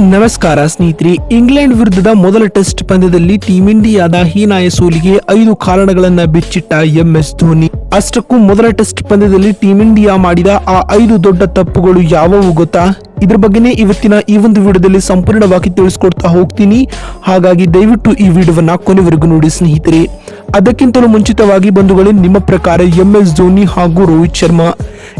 ನಮಸ್ಕಾರ ಸ್ನೇಹಿತರೆ, ಇಂಗ್ಲೆಂಡ್ ವಿರುದ್ಧದ ಮೊದಲ ಟೆಸ್ಟ್ ಪಂದ್ಯದಲ್ಲಿ ಟೀಂ ಇಂಡಿಯಾದ ಹೀನಾಯ ಸೋಲಿಗೆ ಐದು ಕಾರಣಗಳನ್ನ ಬಿಚ್ಚಿಟ್ಟ ಎಂಎಸ್ ಧೋನಿ. ಅಷ್ಟಕ್ಕೂ ಮೊದಲ ಟೆಸ್ಟ್ ಪಂದ್ಯದಲ್ಲಿ ಟೀಂ ಇಂಡಿಯಾ ಮಾಡಿದ ಆ ಐದು ದೊಡ್ಡ ತಪ್ಪುಗಳು ಯಾವುವು ಗೊತ್ತಾ? ಇದ್ರ ಬಗ್ಗೆನೇ ಇವತ್ತಿನ ಈ ಒಂದು ವಿಡಿಯೋದಲ್ಲಿ ಸಂಪೂರ್ಣವಾಗಿ ತಿಳಿಸ್ಕೊಡ್ತಾ ಹೋಗ್ತೀನಿ. ಹಾಗಾಗಿ ದಯವಿಟ್ಟು ಈ ವಿಡಿಯೋವನ್ನ ಕೊನೆವರೆಗೂ ನೋಡಿ ಸ್ನೇಹಿತರೆ. ಅದಕ್ಕಿಂತಲೂ ಮುಂಚಿತವಾಗಿ ಬಂಧುಗಳೇ, ನಿಮ್ಮ ಪ್ರಕಾರ ಎಂ ಎಸ್ ಧೋನಿ ಹಾಗೂ ರೋಹಿತ್ ಶರ್ಮಾ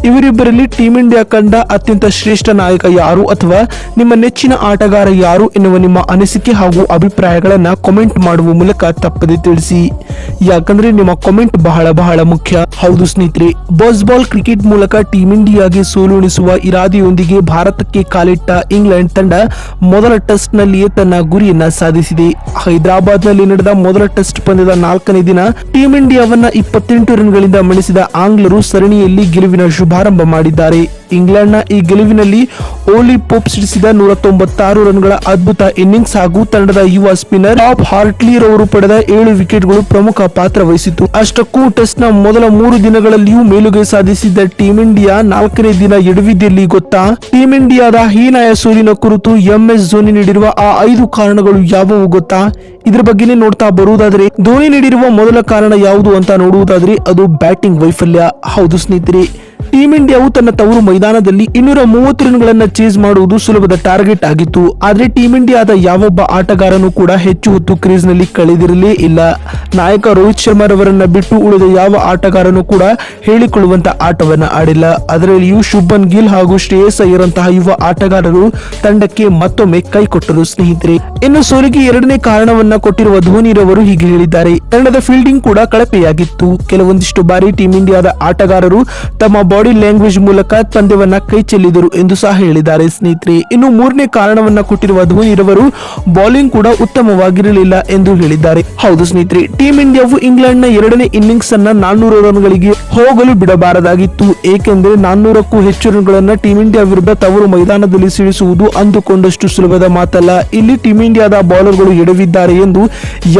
ಇವರಿಬ್ಬರಲ್ಲಿ ಟೀಂ ಇಂಡಿಯಾ ಕಂಡ ಅತ್ಯಂತ ಶ್ರೇಷ್ಠ ನಾಯಕ ಯಾರು ಅಥವಾ ನಿಮ್ಮ ನೆಚ್ಚಿನ ಆಟಗಾರ ಯಾರು ಎನ್ನುವ ನಿಮ್ಮ ಅನಿಸಿಕೆ ಹಾಗೂ ಅಭಿಪ್ರಾಯಗಳನ್ನು ಕಾಮೆಂಟ್ ಮಾಡುವ ಮೂಲಕ ತಪ್ಪದೆ ತಿಳಿಸಿ. ಯಾಕಂದ್ರೆ ನಿಮ್ಮ ಕಾಮೆಂಟ್ ಬಹಳ ಬಹಳ ಮುಖ್ಯ. ಹೌದು ಸ್ನೇಹಿತರೆ ಬಾಸ್ ಬಾಲ್ ಕ್ರಿಕೆಟ್ ಮೂಲಕ ಟೀಂ ಇಂಡಿಯಾಗೆ ಸೋಲುಣಿಸುವ ಇರಾದೆಯೊಂದಿಗೆ ಭಾರತಕ್ಕೆ ಕಾಲಿಟ್ಟ ಇಂಗ್ಲೆಂಡ್ ತಂಡ ಮೊದಲ ಟೆಸ್ಟ್ ನಲ್ಲಿಯೇ ತನ್ನ ಗುರಿಯನ್ನ ಸಾಧಿಸಿದೆ. ಹೈದರಾಬಾದ್ನಲ್ಲಿ ನಡೆದ ಮೊದಲ ಟೆಸ್ಟ್ ಪಂದ್ಯದ ನಾಲ್ಕನೇ ದಿನ ಟೀಂ ಇಂಡಿಯಾವನ್ನ ಇಪ್ಪತ್ತೆಂಟು ರನ್ಗಳಿಂದ ಮಣಿಸಿದ ಆಂಗ್ಲರು ಸರಣಿಯಲ್ಲಿ ಗೆಲುವಿನ ಶುಭಾರಂಭ ಮಾಡಿದ್ದಾರೆ. ಇಂಗ್ಲೆಂಡ್ನ ಈ ಗೆಲುವಿನಲ್ಲಿ ಓಲಿ ಪೋಪ್ ಸಿಡಿಸಿದ ನೂರ ತೊಂಬತ್ತಾರು ರನ್ಗಳ ಅದ್ಭುತ ಇನ್ನಿಂಗ್ಸ್ ಹಾಗೂ ತಂಡದ ಯುವ ಸ್ಪಿನ್ನರ್ ಟಾಪ್ ಹಾರ್ಟ್ಲಿ ರವರು ಪಡೆದ ಏಳು ವಿಕೆಟ್ಗಳು ಪ್ರಮುಖ ಪಾತ್ರ ವಹಿಸಿತು. ಅಷ್ಟಕ್ಕೂ ಟೆಸ್ಟ್ನ ಮೊದಲ ಮೂರು ದಿನಗಳಲ್ಲಿಯೂ ಮೇಲುಗೈ ಸಾಧಿಸಿದ್ದ ಟೀಂ ಇಂಡಿಯಾ ನಾಲ್ಕನೇ ದಿನ ಎಡವಿದಲ್ಲಿ ಗೊತ್ತಾ? ಟೀಂ ಇಂಡಿಯಾದ ಹೀನಾಯ ಸೋಲಿನ ಕುರಿತು ಎಂಎಸ್ ಧೋನಿ ನೀಡಿರುವ ಆ ಐದು ಕಾರಣಗಳು ಯಾವುವು ಗೊತ್ತಾ? ಇದರ ಬಗ್ಗೆನೇ ನೋಡ್ತಾ ಬರುವುದಾದ್ರೆ, ಧೋನಿ ನೀಡಿರುವ ಮೊದಲ ಕಾರಣ ಯಾವುದು ಅಂತ ನೋಡುವುದಾದ್ರೆ ಅದು ಬ್ಯಾಟಿಂಗ್ ವೈಫಲ್ಯ. ಹೌದು ಸ್ನೇಹಿತರೆ. ಟೀಂ ಇಂಡಿಯಾವು ತನ್ನ ತವರು ಮೈದಾನದಲ್ಲಿ ಇನ್ನೂರ ಮೂವತ್ತು ರನ್ಗಳನ್ನ ಚೇಸ್ ಮಾಡುವುದು ಸುಲಭದ ಟಾರ್ಗೆಟ್ ಆಗಿತ್ತು. ಆದ್ರೆ ಟೀಂ ಇಂಡಿಯಾದ ಯಾವೊಬ್ಬ ಆಟಗಾರನು ಕೂಡ ಹೆಚ್ಚು ಹೊತ್ತು ಕ್ರೀಸ್ನಲ್ಲಿ ಕಳೆದಿರಲೇ ಇಲ್ಲ. ನಾಯಕ ರೋಹಿತ್ ಶರ್ಮಾರವರನ್ನ ಬಿಟ್ಟು ಉಳಿದ ಯಾವ ಆಟಗಾರನು ಕೂಡ ಹೇಳಿಕೊಳ್ಳುವಂತ ಆಟವನ್ನ ಆಡಿಲ್ಲ. ಅದರಲ್ಲಿಯೂ ಶುಭನ್ ಗಿಲ್ ಹಾಗೂ ಶ್ರೇಯಸ್ ಅಯ್ಯರಂತಹ ಯುವ ಆಟಗಾರರು ತಂಡಕ್ಕೆ ಮತ್ತೊಮ್ಮೆ ಕೈ ಕೊಟ್ಟರು ಸ್ನೇಹಿತರೆ. ಇನ್ನು ಸೋಲಿಗೆ ಎರಡನೇ ಕಾರಣವನ್ನ ಕೊಟ್ಟಿರುವ ಧೋನಿರವರು ಹೀಗೆ ಹೇಳಿದ್ದಾರೆ. ತಂಡದ ಫೀಲ್ಡಿಂಗ್ ಕೂಡ ಕಳಪೆಯಾಗಿತ್ತು. ಕೆಲವೊಂದಿಷ್ಟು ಬಾರಿ ಟೀಂ ಇಂಡಿಯಾದ ಆಟಗಾರರು ತಮ್ಮ ಬಾಡಿ ಲ್ಯಾಂಗ್ವೇಜ್ ಮೂಲಕ ತಂದೆವನ್ನ ಕೈ ಚೆಲ್ಲಿದರು ಎಂದು ಸಹ ಹೇಳಿದ್ದಾರೆ. ಸ್ನೇಹಿತರೆ, ಇನ್ನು ಮೂರನೇ ಕಾರಣವನ್ನ ಕೊಟ್ಟಿರುವ ಧೋನಿರವರು ಬೌಲಿಂಗ್ ಕೂಡ ಉತ್ತಮವಾಗಿರಲಿಲ್ಲ ಎಂದು ಹೇಳಿದ್ದಾರೆ. ಹೌದು ಸ್ನೇಹಿತರೆ, ಟೀಂ ಇಂಡಿಯಾವು ಇಂಗ್ಲೆಂಡ್ನ ಎರಡನೇ ಇನ್ನಿಂಗ್ಸ್ ಅನ್ನ ನಾನ್ನೂರು ರನ್ಗಳಿಗೆ ಹೋಗಲು ಬಿಡಬಾರದಾಗಿತ್ತು. ಏಕೆಂದರೆ ನಾನ್ನೂರಕ್ಕೂ ಹೆಚ್ಚು ರನ್ಗಳನ್ನ ಟೀಂ ಇಂಡಿಯಾ ವಿರುದ್ಧ ತವರು ಮೈದಾನದಲ್ಲಿ ಸಿಡಿಸುವುದು ಅಂದುಕೊಂಡಷ್ಟು ಸುಲಭದ ಮಾತಲ್ಲ. ಇಲ್ಲಿ ಟೀಂ ಇಂಡಿಯಾದ ಬೌಲರ್ಗಳು ಎಡವಿದ್ದಾರೆ ಎಂದು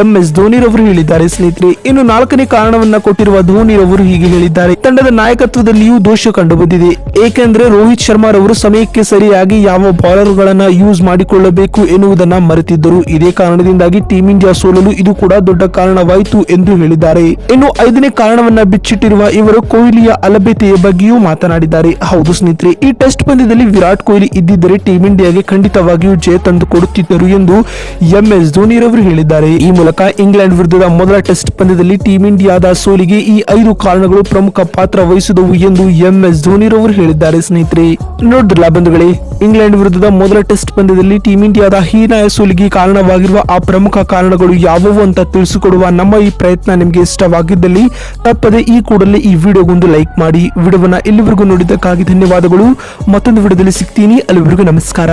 ಎಂ ಎಸ್ ಧೋನಿರವರು ಹೇಳಿದ್ದಾರೆ. ಸ್ನೇಹಿತರೆ, ಇನ್ನು ನಾಲ್ಕನೇ ಕಾರಣವನ್ನ ಕೊಟ್ಟಿರುವ ಧೋನಿರವರು ಹೀಗೆ ಹೇಳಿದ್ದಾರೆ. ತಂಡದ ನಾಯಕತ್ವದಲ್ಲಿಯೂ ದೋಷ ಕಂಡುಬಂದಿದೆ. ಏಕೆಂದರೆ ರೋಹಿತ್ ಶರ್ಮಾರವರು ಸಮಯಕ್ಕೆ ಸರಿಯಾಗಿ ಯಾವ ಬೌಲರ್ಗಳನ್ನ ಯೂಸ್ ಮಾಡಿಕೊಳ್ಳಬೇಕು ಎನ್ನುವುದನ್ನ ಮರೆತಿದ್ದರು. ಇದೇ ಕಾರಣದಿಂದಾಗಿ ಟೀಂ ಇಂಡಿಯಾ ಸೋಲಲು ಇದು ಕೂಡ ದೊಡ್ಡ ಕಾರಣವಾಯಿತು ಎಂದು ಹೇಳಿದ್ದಾರೆ. ಇನ್ನು ಐದನೇ ಕಾರಣವನ್ನ ಬಿಚ್ಚಿಟ್ಟಿರುವ ಇವರು ಕೊಹ್ಲಿಯ ಅಲಭ್ಯತೆಯ ಬಗ್ಗೆಯೂ ಮಾತನಾಡಿದ್ದಾರೆ. ಹೌದು ಸ್ನೇಹಿತರೆ, ಈ ಟೆಸ್ಟ್ ಪಂದ್ಯದಲ್ಲಿ ವಿರಾಟ್ ಕೊಹ್ಲಿ ಇದ್ದಿದ್ದರೆ ಟೀಂ ಇಂಡಿಯಾಗೆ ಖಂಡಿತವಾಗಿಯೂ ಜಯ ತಂದು ಕೊಡುತ್ತಿದ್ದರು ಎಂದು ಎಂಎಸ್ ಧೋನಿರವರು ಹೇಳಿದ್ದಾರೆ. ಈ ಮೂಲಕ ಇಂಗ್ಲೆಂಡ್ ವಿರುದ್ಧದ ಮೊದಲ ಟೆಸ್ಟ್ ಪಂದ್ಯದಲ್ಲಿ ಟೀಂ ಇಂಡಿಯಾದ ಸೋಲಿಗೆ ಈ ಐದು ಕಾರಣಗಳು ಪ್ರಮುಖ ಪಾತ್ರ ವಹಿಸಿದವು ಎಂದು ಎಂಎಸ್ ಧೋನಿರವರು ಹೇಳಿದ್ದಾರೆ, ಸ್ನೇಹಿತರೆ. ನೋಡಿದ್ರಲ್ಲ ಬಂಧುಗಳೇ, ಇಂಗ್ಲೆಂಡ್ ವಿರುದ್ಧದ ಮೊದಲ ಟೆಸ್ಟ್ ಪಂದ್ಯದಲ್ಲಿ ಟೀಂ ಇಂಡಿಯಾದ ಹೀನಾಯ ಸೋಲಿಗೆ ಕಾರಣವಾಗಿರುವ ಆ ಪ್ರಮುಖ ಕಾರಣಗಳು ಯಾವುವು ಅಂತ ತಿಳಿಸಿಕೊಡುವ ನಮ್ಮ ಈ ಪ್ರಯತ್ನ ನಿಮಗೆ ಇಷ್ಟವಾಗಿದ್ದಲ್ಲಿ, ತಪ್ಪದೆ ಈ ಕೂಡಲೇ ಈ ವಿಡಿಯೋಗೊಂದು ಲೈಕ್ ಮಾಡಿ. ವಿಡಿಯೋವನ್ನ ಇಲ್ಲಿವರೆಗೂ ನೋಡಿದ್ದಕ್ಕಾಗಿ ಧನ್ಯವಾದಗಳು. ಮತ್ತೊಂದು ವಿಡಿಯೋದಲ್ಲಿ ಸಿಗ್ತೀನಿ. ಅಲ್ಲಿವರೆಗೂ ನಮಸ್ಕಾರ.